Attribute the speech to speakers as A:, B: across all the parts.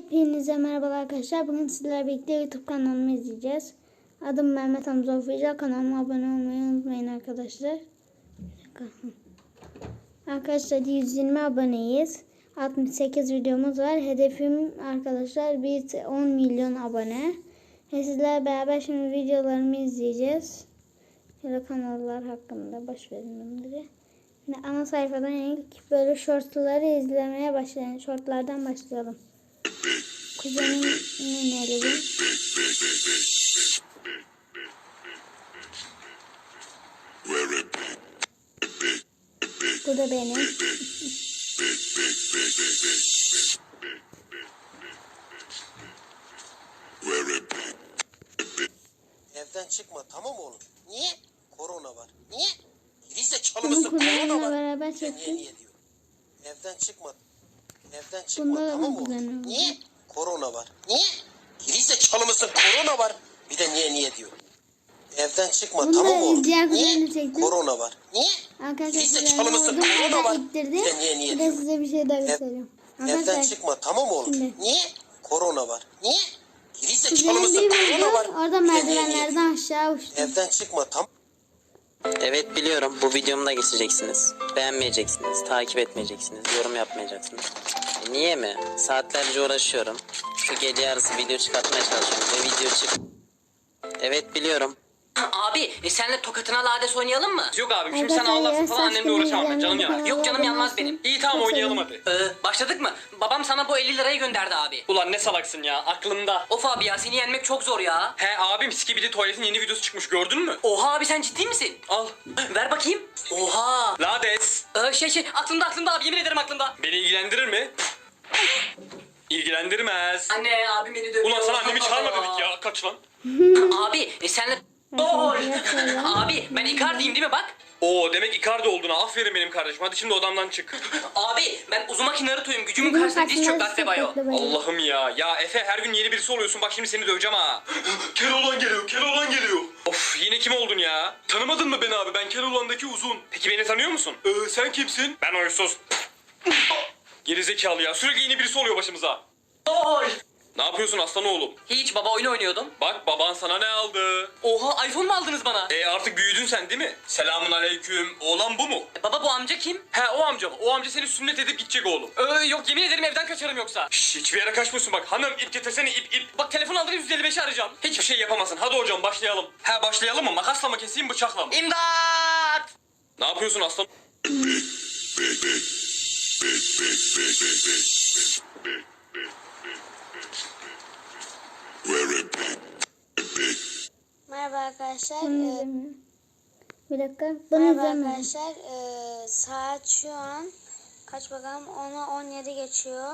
A: Hepinize merhabalar arkadaşlar. Bugün sizlerle birlikte YouTube kanalımı izleyeceğiz. Adım Mehmet Hamza Official. Kanalıma abone olmayı unutmayın arkadaşlar. Bir. Arkadaşlar 120 aboneyiz. 68 videomuz var. Hedefim arkadaşlar biz 10 milyon abone. Ve sizlerle beraber şimdi videolarımı izleyeceğiz. Şöyle kanallar hakkında boş verin bunları. Ana sayfadan ilk böyle shortları izlemeye başlayalım. Shortlardan başlayalım. Kuzenimin nerede? Bu da benim.
B: Evden çıkma tamam oğlum? Niye? Korona var. Niye? Gerize
A: Bunu
B: çalımızın korona var.
A: beraber
B: de niye
A: çektim.
B: niye diyor. Evden çıkma. Evden çıkma tamam mı. Niye? Korona var. Niye? Gerize çalımızın korona var. Bir de niye niye diyor. Evden çıkma
A: Bunu
B: tamam mı Niye?
A: çektim.
B: Korona var. Niye?
A: Arkadaşlar vurdum.
B: korona var.
A: İttirdi.
B: Bir de niye niye diyor.
A: size bir şey daha gösteriyorum.
B: Evden
A: Arkadaşlar
B: çıkma tamam mı oğlum?
A: Şimdi.
B: Niye? Korona var. Niye?
A: Kuzenim
B: çalımızın
A: bir
B: korona var.
A: Orada merdivenlerden aşağı uçtu.
B: Evden çıkma tamam
C: Evet biliyorum bu videomu da geçeceksiniz. Beğenmeyeceksiniz, takip etmeyeceksiniz, yorum yapmayacaksınız. Niye mi? Saatlerce uğraşıyorum. Şu gece yarısı video çıkartmaya çalışıyorum ve video çık... Evet biliyorum.
D: Abi e, senle tokatına lades oynayalım mı?
E: Yok abi şimdi sen ağlarsın falan annemle uğraşamam ben canım yanar.
D: Yok canım yanmaz benim.
E: İyi tamam oynayalım hadi.
D: Ee, başladık mı? Babam sana bu 50 lirayı gönderdi abi.
E: Ulan ne salaksın ya aklımda.
D: Of abi ya seni yenmek çok zor ya.
E: He abim Skibidi Tuvalet'in yeni videosu çıkmış gördün mü?
D: Oha abi sen ciddi misin?
E: Al.
D: Ver bakayım. Oha.
E: Lades.
D: Ee, şey şey aklımda aklımda abi yemin ederim aklımda.
E: Beni ilgilendirir mi? İlgilendirmez.
D: Anne abim beni dövüyor.
E: Ulan sana annemi çağırma dedik ya kaç lan.
D: Abi e, senle...
A: Oy.
D: abi ben Icardi'yim değil mi bak?
E: Oo demek Icardi olduğuna aferin benim kardeşim hadi şimdi odamdan çık.
D: Abi ben Uzumaki Naruto'yum. Gücümün
A: Bugün
D: karşısında diz çök
A: karşımda
D: Daktebayo.
A: Daktebayo.
E: Allah'ım ya. Ya Efe her gün yeni birisi oluyorsun bak şimdi seni döveceğim ha. Keloğlan geliyor, Keloğlan geliyor. Of yine kim oldun ya? Tanımadın mı beni abi? Ben Keloğlan'daki uzun. Peki beni tanıyor musun? Ee, sen kimsin? Ben Oysuz. Gerizekalı ya. Sürekli yeni birisi oluyor başımıza.
D: Oy.
E: Ne yapıyorsun aslan oğlum?
D: Hiç baba oyun oynuyordum.
E: Bak baban sana ne aldı?
D: Oha iPhone mu aldınız bana?
E: E artık büyüdün sen değil mi? Selamun aleyküm. Oğlan bu mu?
D: E, baba bu amca kim?
E: He o amcam. O amca seni sünnet edip gidecek oğlum.
D: Ee, yok yemin ederim evden kaçarım yoksa.
E: Şşş hiçbir yere kaçmıyorsun bak. Hanım ip getirsene ip ip.
D: Bak telefon aldım 155'i arayacağım.
E: Hiçbir şey yapamazsın. Hadi hocam başlayalım. He başlayalım mı? Makasla mı keseyim bıçakla mı?
D: İmdat!
E: Ne yapıyorsun aslan?
F: Merhaba arkadaşlar.
A: Bunu
F: Ee,
A: izlemiyorum. Bir dakika. Bunu
F: merhaba
A: izlemiyorum.
F: arkadaşlar. Ee, saat şu an kaç bakalım 10'a 17 geçiyor.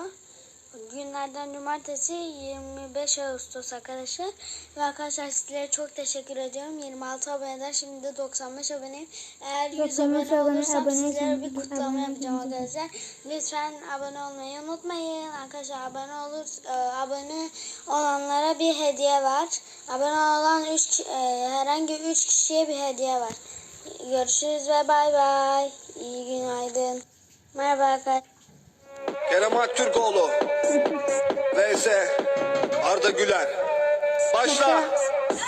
F: Günlerden cumartesi 25 Ağustos arkadaşlar. Ve arkadaşlar sizlere çok teşekkür ediyorum. 26 aboneden şimdi de 95 aboneyim. Eğer 100
A: 95
F: abone
A: abone-
F: olursam sizlere
A: aboneyseniz
F: bir kutlama
A: abone
F: yapacağım arkadaşlar. Lütfen abone olmayı unutmayın. Arkadaşlar abone olur e, abone olanlara bir hediye var. Abone olan 3 herhangi 3 kişiye bir hediye var. Görüşürüz ve bay bay. İyi günaydın. Merhaba arkadaşlar.
G: Kerem Aktürkoğlu vs Arda Güler. Başla.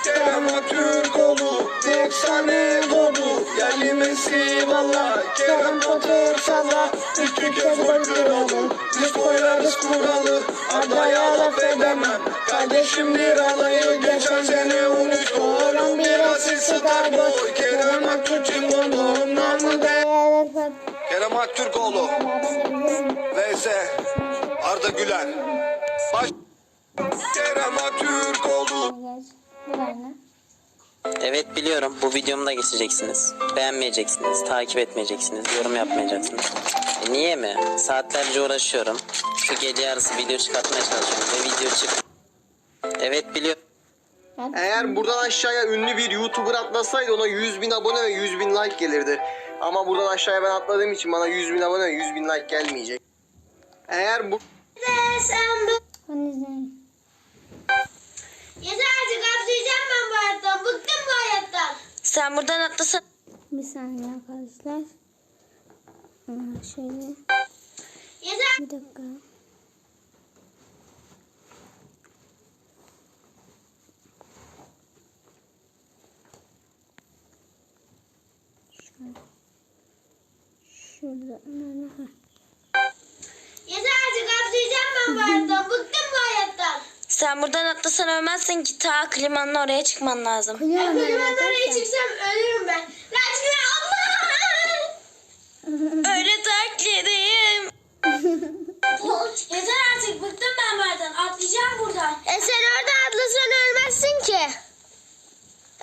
G: Kerem Aktürkoğlu tek saniye doğdu Yerli Messi valla Kerem Potter salla. Üstü kez gol kralı Biz koyarız kuralı. Arda'ya laf edemem. Kardeşimdir alayı Geçen sene 13 gol 11 asist star boy. Kerem Aktürk'ün golü Namı de Kerem Aktürkoğlu. Vs Arda Güler Baş Kerem Aktürkoğlu
A: Geç. Bu var ne?
C: Evet biliyorum bu videomu da geçeceksiniz. Beğenmeyeceksiniz, takip etmeyeceksiniz, yorum yapmayacaksınız. E, Niye mi? Saatlerce uğraşıyorum. Şu gece yarısı video çıkartmaya çalışıyorum ve video çık... Evet biliyorum.
H: Eğer buradan aşağıya ünlü bir YouTuber atlasaydı ona 100 bin abone ve 100 bin like gelirdi. Ama buradan aşağıya ben atladığım için bana 100 bin abone ve 100 bin like gelmeyecek. Eğer bu
A: Son izleyin.
F: Yeter artık atlayacağım ben bu hayattan. Bıktım bu hayattan. Sen buradan atlasın.
A: Bir saniye arkadaşlar. Aa, şöyle.
F: Yeter.
A: Bir dakika.
F: Şöyle. Şurada. Şurada.
I: Sen buradan atlasan ölmezsin ki ta klimanın oraya çıkman lazım.
A: Kıyamam ben
F: Klimanın oraya çıksam ölürüm ben. Çıkıyor Allah!
I: Öyle taklideyim.
F: Yeter artık bıktım ben bu hayattan. Atlayacağım buradan. E sen orada atlasan ölmezsin ki.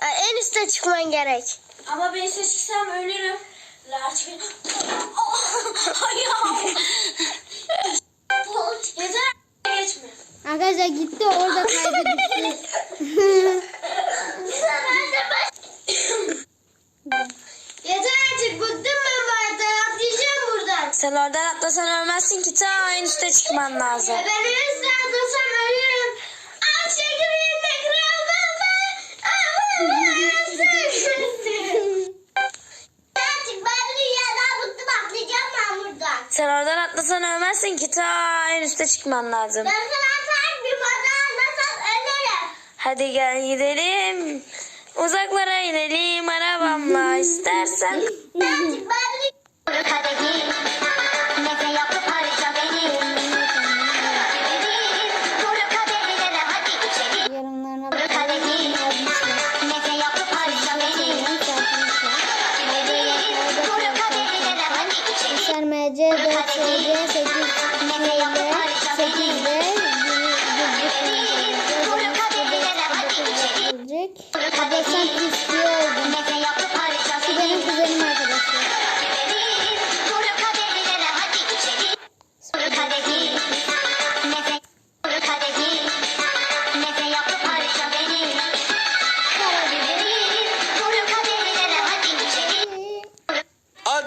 F: Ya en üste çıkman gerek.
I: Ama ben üstüne çıksam ölürüm. Larç bir... Ayağım.
A: Arkadaşlar gitti orada kaydı gitti.
F: Yeter artık bıktım ben bu hayattan. Atlayacağım buradan.
I: Sen oradan atlasan ölmezsin ki ta en üste çıkman lazım.
F: Ben en üstte atlasam ölürüm. Al çekireyim de kral. Artık ben dünyadan bıktım atlayacağım ben buradan.
I: Sen oradan atlasan ölmezsin ki ta en üste çıkman lazım.
F: Ben sana sen bir bana anlasam ölürüm.
I: Hadi gel gidelim. Uzaklara inelim arabamla istersen.
F: Artık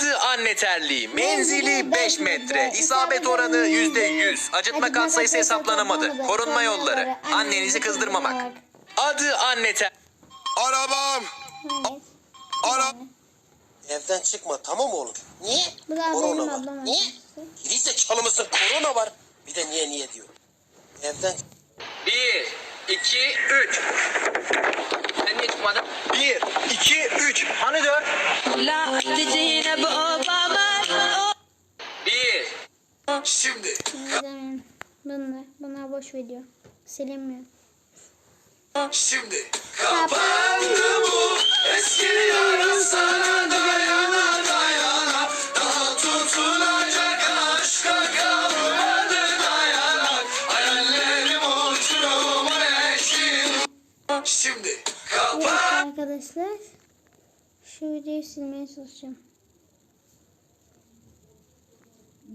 J: Adı anne terliği. Menzili 5 metre. İsabet oranı %100. Acıtma kat sayısı hesaplanamadı. Korunma yolları. Annenizi kızdırmamak. Adı anne ter...
G: Arabam. Ara.
B: Evden çıkma tamam mı oğlum? Niye?
A: Bu da
B: Korona
A: benim
B: var.
A: ablam
B: Niye?
A: arkadaşlar.
B: Geri zekalı mısın? Korona var. Bir de niye niye diyor. Evden
E: 1, 2, 3. Niye çıkmadın?
J: 1, 2, 3. Hani 4?
E: 1.
G: Şimdi.
A: Neden? Bunlar, bunlar boş video. Silinmiyor.
G: Şimdi.
A: Kapandı
G: bu eski yarın sana dayana dayana Daha tutunacak aşka kalmadı dayanak Hayallerim uçurumun eşiği Şimdi.
A: Evet arkadaşlar. Şu videoyu silmeye çalışacağım.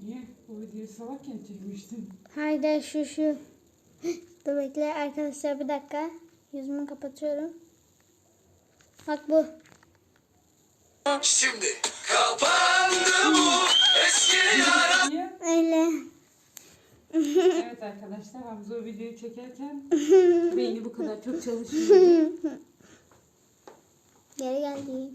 K: Niye? Bu videoyu salakken çekmiştin.
A: Haydi şu şu. Dur bekle arkadaşlar bir dakika. Yüzümü kapatıyorum. Bak bu.
G: Şimdi. Kapandı bu eski yara?
A: Öyle.
K: evet arkadaşlar Hamza o videoyu çekerken beyni bu kadar çok çalışmıyor.
A: Geri geldi.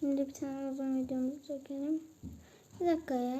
A: Şimdi bir tane uzun videomuzu çekelim. Bir dakika ya.